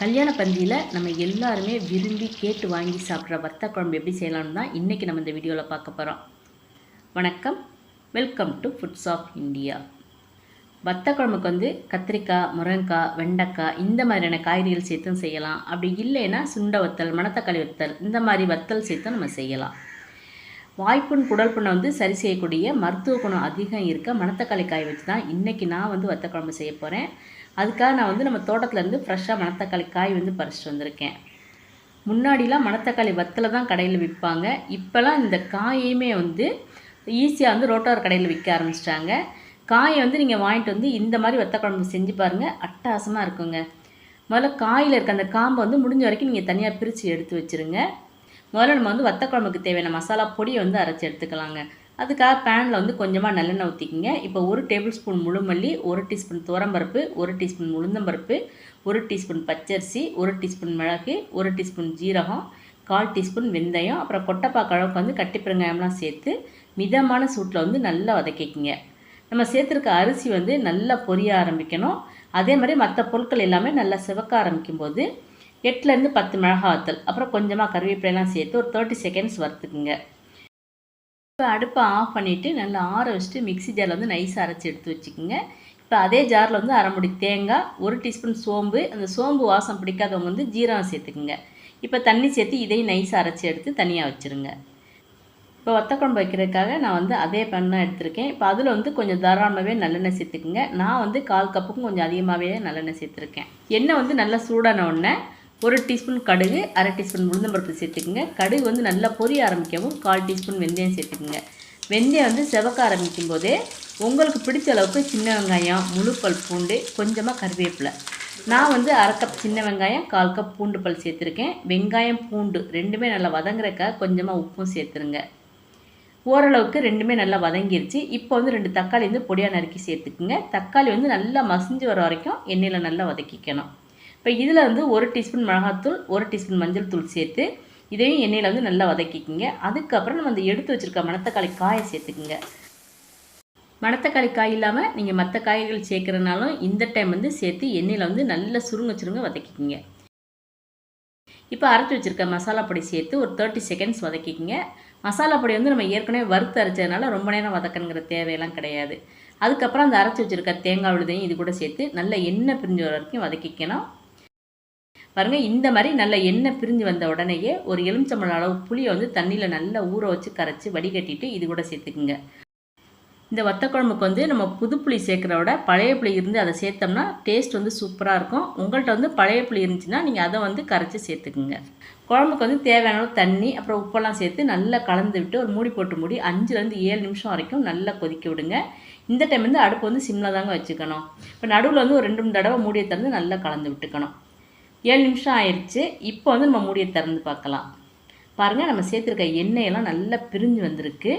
கல்யாண பந்தியில் நம்ம எல்லாருமே விரும்பி கேட்டு வாங்கி சாப்பிட்ற வத்த குழம்பு எப்படி செய்யலாம்னு தான் இன்றைக்கி நம்ம இந்த வீடியோவில் பார்க்க போகிறோம் வணக்கம். Welcome to foods of India வத்த குழம்புக்கு வந்து கத்திரிக்காய் முருங்கைக்காய் வெண்டைக்காய் இந்த மாதிரியான காய்கறிகள் சேர்த்தும் செய்யலாம். அப்படி இல்லைன்னா சுண்ட வத்தல் மணத்தக்காளி வத்தல் இந்த மாதிரி வத்தல் சேர்த்தும் நம்ம செய்யலாம். வாய்ப்புண் குடல் புண்ணை வந்து சரி செய்யக்கூடிய மருத்துவ குணம் அதிகம் இருக்க மணத்தக்காளி காய் வச்சு தான் இன்றைக்கி நான் வந்து வத்த குழம்பு செய்ய போகிறேன் அதுக்காக நான் வந்து நம்ம தோட்டத்துலேருந்து ஃப்ரெஷ்ஷாக மணத்தக்காளி காய் வந்து பறிச்சிட்டு வந்திருக்கேன். முன்னாடிலாம் மணத்தக்காளி வத்தலை தான் கடையில் விற்பாங்க இப்போலாம் இந்த காயையுமே வந்து ஈஸியாக வந்து ரோட்டோர் கடையில் விற்க ஆரம்பிச்சிட்டாங்க. காயை வந்து நீங்கள் வாங்கிட்டு வந்து இந்த மாதிரி வத்த குழம்பு செஞ்சு பாருங்கள் அட்டகாசமாக இருக்குங்க. முதல்ல காயில் இருக்க அந்த காம்பை வந்து முடிஞ்ச வரைக்கும் நீங்கள் தனியாக பிரித்து எடுத்து வச்சுருங்க. முதல்ல நம்ம வந்து வத்த குழம்புக்கு தேவையான மசாலா பொடியை வந்து அரைச்சி எடுத்துக்கலாங்க. அதுக்காக பேனில் வந்து கொஞ்சமாக நல்லெண்ணெய் ஊற்றிக்கிங்க இப்போ ஒரு டேபிள் ஸ்பூன் முழுமல்லி ஒரு டீஸ்பூன் துவரம்பருப்பு ஒரு டீஸ்பூன் உளுந்தம்பருப்பு ஒரு டீஸ்பூன் பச்சரிசி ஒரு டீஸ்பூன் மிளகு ஒரு டீஸ்பூன் ஜீரகம் கால் டீஸ்பூன் வெந்தயம் அப்புறம் கொட்டைப்பாக்கு அளவுக்கு வந்து கட்டி பெருங்காயம்லாம் சேர்த்து மிதமான சூட்டில் வந்து நல்லா வதக்கிக்கிங்க. நம்ம சேர்த்துருக்க அரிசி வந்து நல்லா பொரிய ஆரம்பிக்கணும். அதே மாதிரி மற்ற பொருட்கள் எல்லாமே நல்லா சிவக்க ஆரம்பிக்கும் போது எட்டுலேருந்து பத்து மிளகாத்தல் அப்புறம் கொஞ்சமாக கருவேப்பிலையெல்லாம் சேர்த்து ஒரு தேர்ட்டி செகண்ட்ஸ் வறுத்துக்குங்க. இப்போ அடுப்பை ஆஃப் பண்ணிவிட்டு நல்லா ஆற வச்சுட்டு மிக்ஸி ஜாரில் வந்து நைஸாக அரைச்சி எடுத்து வச்சுக்கோங்க. இப்போ அதே ஜாரில் வந்து அரை முடி தேங்காய் ஒரு டீஸ்பூன் சோம்பு. அந்த சோம்பு வாசம் பிடிக்காதவங்க வந்து ஜீரகம் சேர்த்துக்குங்க. இப்போ தண்ணி சேர்த்து இதையும் நைஸாக அரைச்சி எடுத்து தனியாக வச்சுருங்க. இப்போ வத்தக்குழம்பு வைக்கிறதுக்காக நான் வந்து அதே பண்ணால் எடுத்திருக்கேன். இப்போ அதில் வந்து கொஞ்சம் தாராளமாகவே நல்லெண்ணெய் சேர்த்துக்குங்க. நான் வந்து கால் கப்புக்கும் கொஞ்சம் அதிகமாகவே நல்லெண்ணெய் சேர்த்துருக்கேன். எண்ணெய் வந்து நல்லா சூடான உடனே ஒரு டீஸ்பூன் கடுகு அரை டீஸ்பூன் உளுந்தம்பருப்பு சேர்த்துக்குங்க. கடுகு வந்து நல்லா பொரிய ஆரம்பிக்கவும் கால் டீஸ்பூன் வெந்தயம் சேர்த்துக்குங்க. வெந்தயம் வந்து செவக்க ஆரம்பிக்கும் போதே உங்களுக்கு பிடிச்ச அளவுக்கு சின்ன வெங்காயம் முழு பல் பூண்டு கொஞ்சமாக கருவேப்பிலை. நான் வந்து அரை கப் சின்ன வெங்காயம் கால் கப் பூண்டு பல் சேர்த்துருக்கேன். வெங்காயம் பூண்டு ரெண்டுமே நல்லா வதங்குறக்காக கொஞ்சமாக உப்பும் சேர்த்துருங்க. ஓரளவுக்கு ரெண்டுமே நல்லா வதங்கிருச்சு. இப்போ வந்து ரெண்டு தக்காளி வந்து பொடியாக நறுக்கி சேர்த்துக்குங்க. தக்காளி வந்து நல்லா மசிஞ்சு வர வரைக்கும் எண்ணெயில் நல்லா வதக்கிக்கணும். இப்போ இதில் வந்து ஒரு டீஸ்பூன் மிளகாத்தூள் ஒரு டீஸ்பூன் மஞ்சள் தூள் சேர்த்து இதையும் எண்ணெயில் வந்து நல்லா வதக்கிக்கிங்க. அதுக்கப்புறம் நம்ம அந்த எடுத்து வச்சுருக்க மணத்தக்காளி காயை சேர்த்துக்குங்க. மணத்தக்காளி காய் இல்லாமல் நீங்கள் மற்ற காய்கள் சேர்க்குறனாலும் இந்த டைம் வந்து சேர்த்து எண்ணெயில் வந்து நல்லா சுருங்க சுருங்க வதக்கிக்கிங்க. இப்போ அரைச்சி வச்சுருக்க மசாலா பொடி சேர்த்து ஒரு தேர்ட்டி செகண்ட்ஸ் வதக்கிக்கிங்க. மசாலா பொடி வந்து நம்ம ஏற்கனவே வறுத்து அரைச்சதுனால ரொம்ப நேரம் வதக்கணுங்கிற தேவையெல்லாம் கிடையாது. அதுக்கப்புறம் அந்த அரைச்சி வச்சுருக்க தேங்காய் விழுதையும் இது கூட சேர்த்து நல்ல எண்ணெய் பிரிஞ்சு வர வரைக்கும் வதக்கிக்கணும். பாருங்கள் இந்த மாதிரி நல்ல எண்ணெய் பிரிஞ்சு வந்த உடனேயே ஒரு எலுமிச்சம்பழம் அளவு புளியை வந்து தண்ணியில் நல்லா ஊற வச்சு கரைச்சி வடிகட்டிட்டு இது கூட சேர்த்துக்குங்க. இந்த வத்தக்குழம்புக்கு வந்து நம்ம புது புளி சேர்க்குற விட பழைய புளி இருந்து அதை சேர்த்தோம்னா டேஸ்ட் வந்து சூப்பராக இருக்கும். உங்கள்கிட்ட வந்து பழைய புளி இருந்துச்சுன்னா நீங்கள் அதை வந்து கரைச்சி சேர்த்துக்குங்க. குழம்புக்கு வந்து தேவையான தண்ணி அப்புறம் உப்பெல்லாம் சேர்த்து நல்லா கலந்து விட்டு ஒரு மூடி போட்டு மூடி அஞ்சுலேருந்து ஏழு நிமிஷம் வரைக்கும் நல்லா கொதிக்க விடுங்க. இந்த டைம் வந்து அடுப்பு வந்து சிம்மில் தாங்க வச்சுக்கணும். இப்போ நடுவில் வந்து ஒரு ரெண்டு மூணு தடவை மூடியை திறந்து நல்லா கலந்து விட்டுக்கணும். ஏழு நிமிஷம் ஆயிடுச்சு இப்போ வந்து நம்ம மூடியை திறந்து பார்க்கலாம். பாருங்கள் நம்ம சேர்த்துருக்க எண்ணெயெல்லாம் நல்லா பிரிஞ்சு வந்திருக்கு.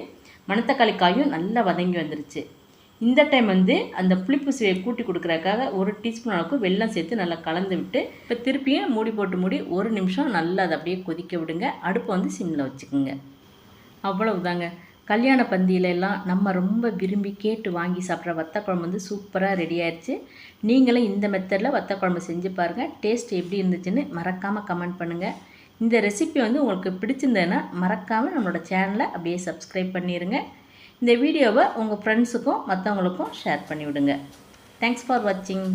மணத்தக்காளி காயும் நல்லா வதங்கி வந்துருச்சு. இந்த டைம் வந்து அந்த புளிப்பு சுவையை கூட்டி கொடுக்குறதுக்காக ஒரு டீஸ்பூன் அளவுக்கு வெள்ளம் சேர்த்து நல்லா கலந்து விட்டு இப்போ திருப்பியும் மூடி போட்டு மூடி ஒரு நிமிஷம் நல்லா அதை அப்படியே கொதிக்க விடுங்க. அடுப்பை வந்து சிம்மில் வச்சுக்கோங்க. அவ்வளவுதாங்க. கல்யாண பந்தியிலெல்லாம் நம்ம ரொம்ப விரும்பி கேட்டு வாங்கி சாப்பிட்ற வத்த குழம்பு வந்து சூப்பராக ரெடி ஆயிடுச்சு. நீங்களும் இந்த மெத்தடில் வத்த குழம்பு செஞ்சு பாருங்கள் டேஸ்ட் எப்படி இருந்துச்சுன்னு மறக்காமல் கமெண்ட் பண்ணுங்கள் இந்த ரெசிபி வந்து உங்களுக்கு பிடிச்சிருந்ததுன்னா மறக்காமல் நம்மளோட சேனலை அப்படியே சப்ஸ்கிரைப் பண்ணிடுங்க இந்த வீடியோவை உங்கள் ஃப்ரெண்ட்ஸுக்கும் மற்றவங்களுக்கும் ஷேர் பண்ணிவிடுங்க. தேங்க்ஸ் ஃபார் வாட்சிங்